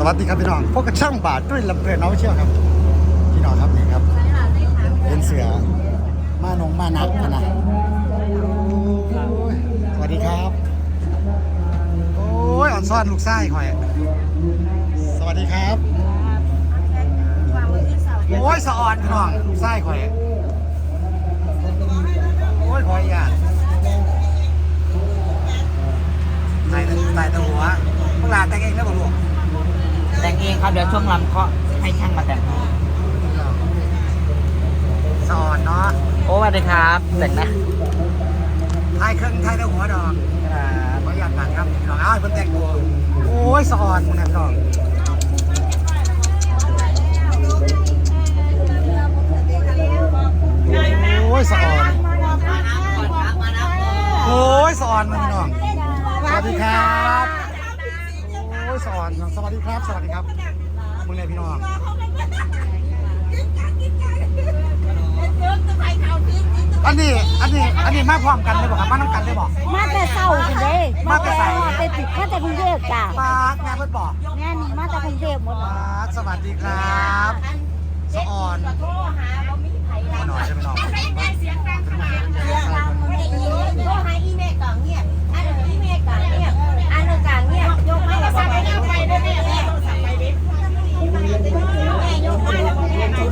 สวัสดีครับพี่น้องพวกกระช่างบาทด้วยลำเพลินน้องเชี่ยวครับพี่น้องครับนี่ครับเป็นเสือมานงมานักนะสวัสดีครับ โอ้ยอ่อนซ่อนลูกไส้คอย สวัสดีครับโอ้ยสะอ่อนพี่น้องลูกไส้คอยโอ้ยคอยอะใส่ใส่ตัวหัวพวกลาแต่งเองได้ป่ะลูก แต่งเองครับเดี๋ยวช่วงลำเขาให้ช่างมาแต่งให้สอนเนาะโอ้สวัสดีครับแต่งนะไทยเครื่องไทยได้หัวดอกขออยากกันครับดอกอ้าวเพิ่นแต่งตัวโอ้ยสอนมึงนะดอกโอ้ยสอนโอ้ยสอนมึงน้องสวัสดีครับโอ้ยสอนสวัสดีครับ สวัสดีครับมึงเลยพี่น้อง อันนี้ อันนี้ อันนี้มาพร้อมกันเลยบอกครับมาน้ำกันเลยบอก มาแต่เศร้าคุณเด้มาแต่ไสแต่ติดมาแต่กรุงเทพจ้ะปาดแม่เพิ่นบอกแม่นี่มาแต่กรุงเทพหมดปาดสวัสดีครับสะออนมาหน่อยใช่ไหมน้อง โทรหาอีเมลก่อนเงียบอันอีเมลก่อนเงียบอันนึงก่อนเงียบยกไม่ได้สั่งไปแล้วไปด้วยแม่แม่สั่งไปดิแม่ยกมาแล้วแม่แม่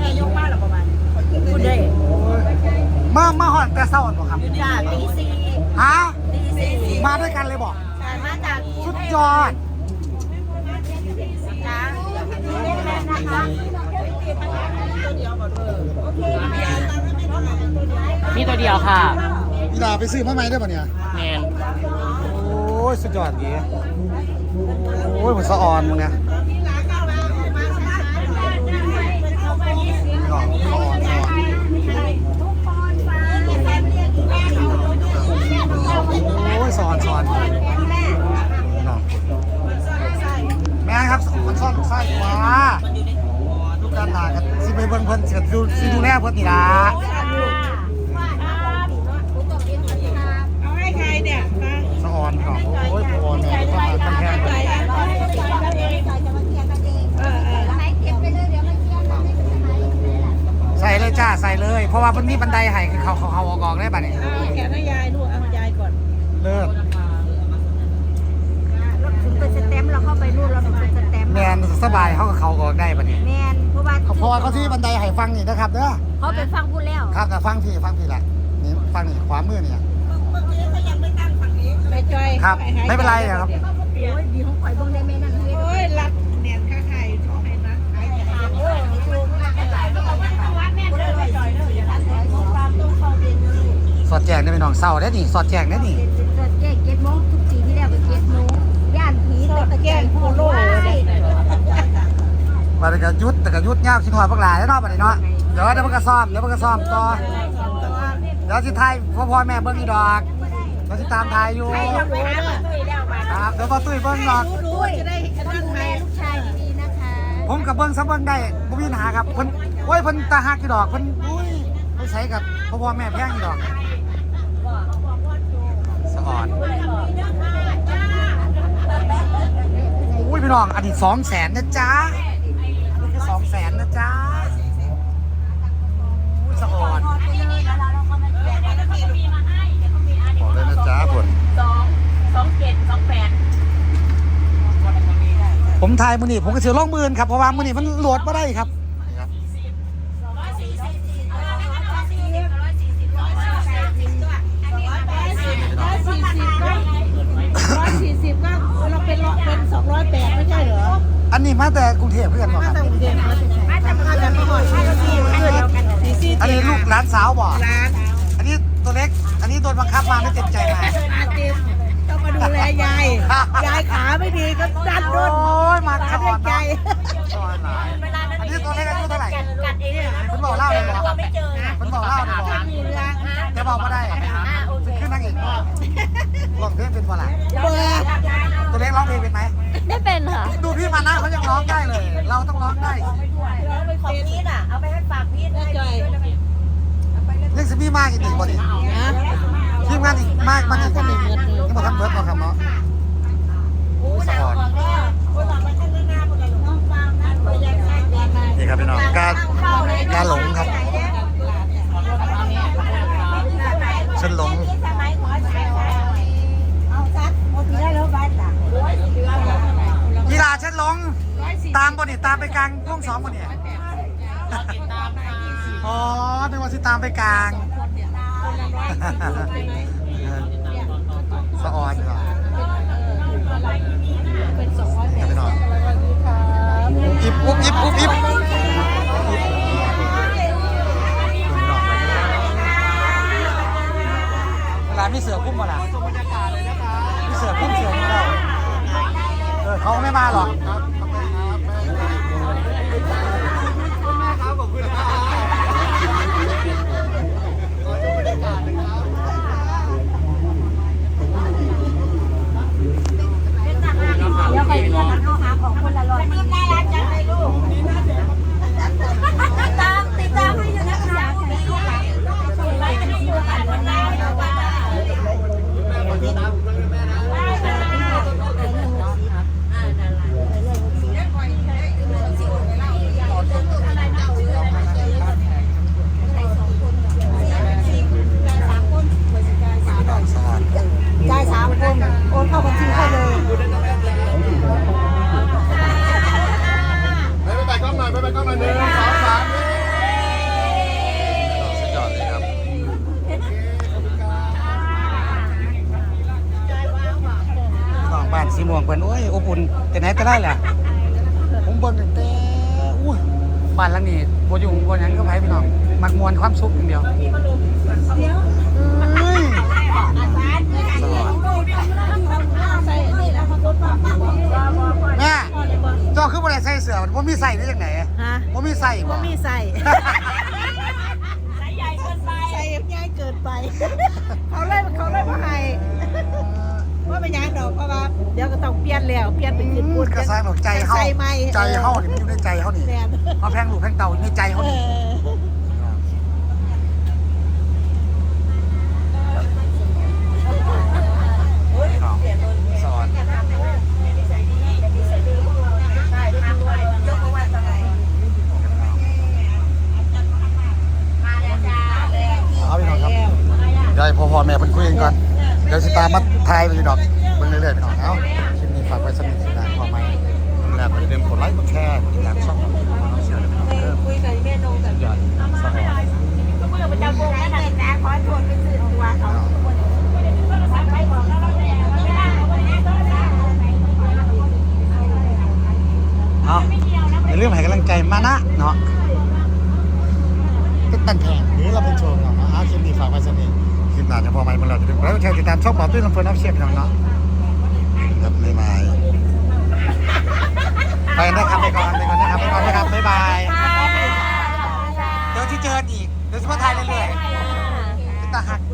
แม่ยกมาแล้วประมาณคุณได้ มา มาหอดแต่เศร้าบอกครับจ้าตีสี่ฮะตีสี่มาด้วยกันเลยบอกมาจากสุดยอดจ้ามีตัวเดียวค่ะอีลาไปซื้อมาใหม่ได้ป่ะเนี่ยแมนโอ้ยสุดยอดดีโอ้ยเหมือนสะออนมึงเนี่ยน้องสะออนสะออนโอ้ยสอนสอนน้องแม่ครับมันซ่อนไส้หัวลูกการหลานกันสิไปเบิ่งเพิ่นเสียดูสิดูแลเพิ่ เอาให้ใครเนี่ยมาสะออนพี่น้องโอ้ยพอแม่ก็ทำแทนใส่เลยจ้าใส่เลย เพราะว่ามันมีบันไดให้เขาเขาเขาออกออกได้ป่ะเนี่ยแกให้ยายลูกเอายายก่อนเลิศถึงเป็นสแตมเราเข้าไปนู่นเราถึงเป็นส แตมป์แมนสบายเขากับเขาออกได้ป่ะเนี่ยแมนเพราะว่าเพราะว่าเขาที่บันไดให้ฟังนี่นะครับเด้อเขาไปฟังพูดแล้วครับแต่ฟังพี่ฟังพี่แหละนี่ฟังนี่ขวามือเนี่ยไปจอยครับไม่เป็นไรนะครับโอ้ยดีของข่อยเบิ่งได้แม่นั่นเฮ็ดโอ้ยรัดเนียนค่าไข่ขอให้นะไข่โอ้ยถูกมากหลายวัดแม่เด้อไปจอยเด้ออย่าทันเลยความต้องเข้าเรียนเลยสอดแจงได้ไหมน้องเศร้าได้นี่สอดแจงได้นี่เกิดแก่เจ็ดโมงทุกปีที่แล้วก็เจ็ดโมงย่านผีแต่แก่โคโลเลย มาแต่กยุดแต่กยุดยากชิงหอยพวกหลายแล้วเนาะป่ะเนี่ยเนาะเดี๋ยวเดี๋ยวมันก็ซ้อมเดี๋ยวมันก็ซ้อมต่อเดี๋ยวสิไทยพ่อพ่อแม่เบิ้งอีดอกเดี๋ยวสิตามไทยอยู่ครับเดี๋ยวพ่อตุ้ยเบิ้งดอกรู้จะได้ขนาดไหนลูกชายดีๆนะคะผมกับเบิ้งซับเบิ้งได้บ่มีปัญหาครับเพิ่นโอ้ยเพิ่นตาหักกี่ดอกเพิ่นอุ้ยเพิ่นใช้กับพ่อพ่อแม่แพงกี่ดอกสะอ่อนอุ้ยพี่น้องอันนี้สองแสนนะจ๊ะอันนี้คือสองแสนนะจ๊ะอุ้ยสะอ่อนบอกเลยนะจ๊ะผล สองสองเจ็ดสองแปด ผมทายมือนี่ผมก็เสือล่องมือครับเพราะว่ามือนี่มันโหลดมาได้ครับนี่ครับร้อยสี่สิบร้อยสี่สิบร้อยสี่สิบร้อยสี่สิบร้อยสี่สิบก็ร้อยสี่สิบก็เราเป็นเป็นสองร้อยแปดไม่ใช่เหรออันนี้มาแต่กรุงเทพเพื่อนบอกครับเรียนมาจากมาจากมาหอดที่สี่เดียวกันสี่สี่อันนี้ลูกหลานสาวบอกร้านอันนี้ตัวเล็ก อันนี้โดนบังคับมาไม่เต็มใจมาอาเต็มต้องมาดูแลยาย ยายขาไม่ดีก็ดันโดโอ้นยมาขาขอเด็ดกใหเนาะญ่สอนหลายอันนี้ตัวเล็กอายุเท่าไหร่กัดเองเพิ่นบอกเล่าเลยบอกไม่เจอเพิ่นบอกเล่าเลยบอกมีเรื่องจะบอกว่าได้อ่าโอเคขึ้นนางเอกบอกร้องเพลงเป็นบ่ล่ะเบอร์ตัวเล็กร้องเพลงเป็นไหมได้เป็นค่ะ ดูพี่มานะเขายังร้องได้เลย เราต้องร้องได้ของพีทอะ เอาไปให้ฝากพีทให้ด้วยเรื่องสมีมากอีกหนึ่งบ่ดินะทีมงานอีกมากมากอีกคนหนึ่งยังบอกทำเบิร์ดบอกครับเนาะการการหลง ครับฉันหลงสมัยขอใช้เอาซักหมดแล้วแล้วบ้านจ้ะกีฬาฉันหลง ตามบนนี่ตามไปกลางห้องสองบนนี่อ๋อนึกว่าสิตามไปกลางสะออนเหรอเป็นสองร้อยแปดไปหน่อยอิบอุ๊บอิบอุ๊ น้องบ้านสีม่วงเพิ่นโอ้ยอบอุ่นแต่ไหนแต่ไรแหละผมเบิ่งตั้งแต่อุ้ยบ้านหลังนี้บ่อยู่บ่หยังก็ไผพี่น้องมักมวนความสุขอย่างเดียวเอ้ยสวัสดีแม่เจ้าคือบ่ได้ใส่เสื้อมันบ่มีใส่ได้จังไหนฮะบ่มีใส่บ่ มีใส่ ใส่ใหญ่เกินไป ใส่ง่ายเกินไป เขาเลยเขาเลยมาให้ว่าเป็นยังดอกเพราะว่า เดี๋ยวก็ต้องเปลี่ยนแล้วเปลี่ยนเป็นขึ้นพูพูดดกระซายบอกใจเฮาใส่ไหมใจเฮานี่มันอยู่ในใจเฮานี่แม่นเขาแพงลูกแพงเต่าอยู่ในใจเอเฮานี่อสอนเอาพี่น้องครับเดี๋ยวให้พ่อพ่อแม่เพิ่นคุยกันก่อน เดี๋ยวสิตามมาทายไปพี่น้องเบิ่งเรื่อยๆพี่น้องเอาคลิปนี้ฝากไว้สำหรับสินานพอไหมแล้วก็อย่าลืมกดไลค์กดแชร์กดติดตามช่องของพี่น้องเชียร์เลยพี่น้องเด้อคุยกับแม่นงแต่ยอดสอนก็เมื่อประจำวงนั่นแหละนะขอโทษเป็นสื่อตัวเขาเราะอาอย่าลืมให้กำลังใจมานะเนาะเป็นตันแทนหรือเราเป็นโชว์เนาะเอาคลิปนี้ฝากไว้สำหรับคลิปหน้าจะพอไหมเมื่อเราจะดูแล้วแชร์ติดตามช่องบอกตุ้ยลำเพลินน้ำเชียร์พี่น้องเนาะ บไม่มาไปนะครับไปก่อนไปก่อนนะครับไปก่อนนะครับบ๊ายบายเดี๋ยวที่เจออีกเดี๋ยวจะมาถ่ายเรื่อยๆตาหักแต่หัก